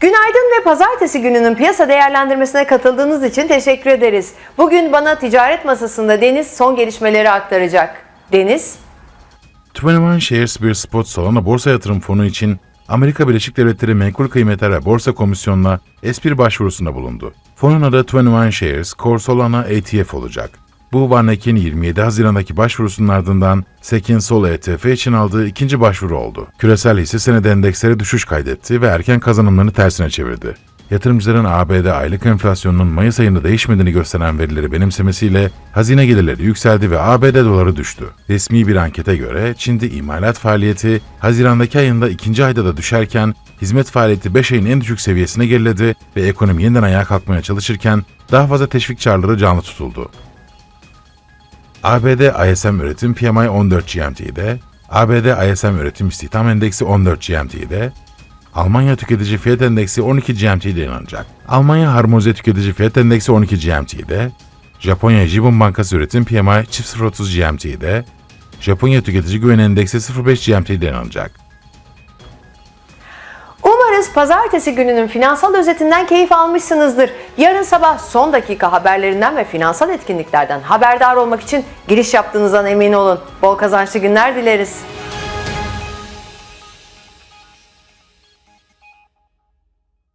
Günaydın ve pazartesi gününün piyasa değerlendirmesine katıldığınız için teşekkür ederiz. Bugün bana ticaret masasında Deniz son gelişmeleri aktaracak. Deniz, 21 Shares bir spot salona borsa yatırım fonu için Amerika Birleşik Devletleri Menkul Kıymetler Borsa Komisyonu'na S1 başvurusunda bulundu. Fonun adı 21 Shares Core Solana ETF olacak. Bu Varnek'in 27 Haziran'daki başvurusunun ardından Sekin Sol ETF için aldığı ikinci başvuru oldu. Küresel hisse senedi endeksleri düşüş kaydetti ve erken kazanımlarını tersine çevirdi. Yatırımcıların ABD aylık enflasyonunun Mayıs ayında değişmediğini gösteren verileri benimsemesiyle hazine gelirleri yükseldi ve ABD doları düştü. Resmi bir ankete göre Çin'de imalat faaliyeti Haziran'daki ayında ikinci ayda da düşerken hizmet faaliyeti 5 ayın en düşük seviyesine geriledi ve ekonomi yeniden ayağa kalkmaya çalışırken daha fazla teşvik çağrıları canlı tutuldu. ABD ISM üretim PMI 14 GMT'de, ABD ISM üretim istihdam endeksi 14 GMT'de, Almanya tüketici fiyat endeksi 12 GMT'de yayınlanacak. Almanya harmonize tüketici fiyat endeksi 12 GMT'de, Japonya Jibun Bankası üretim PMI çift 030 GMT'de, Japonya tüketici güven endeksi 05 GMT'de yayınlanacak. Pazartesi gününün finansal özetinden keyif almışsınızdır. Yarın sabah son dakika haberlerinden ve finansal etkinliklerden haberdar olmak için giriş yaptığınızdan emin olun. Bol kazançlı günler dileriz.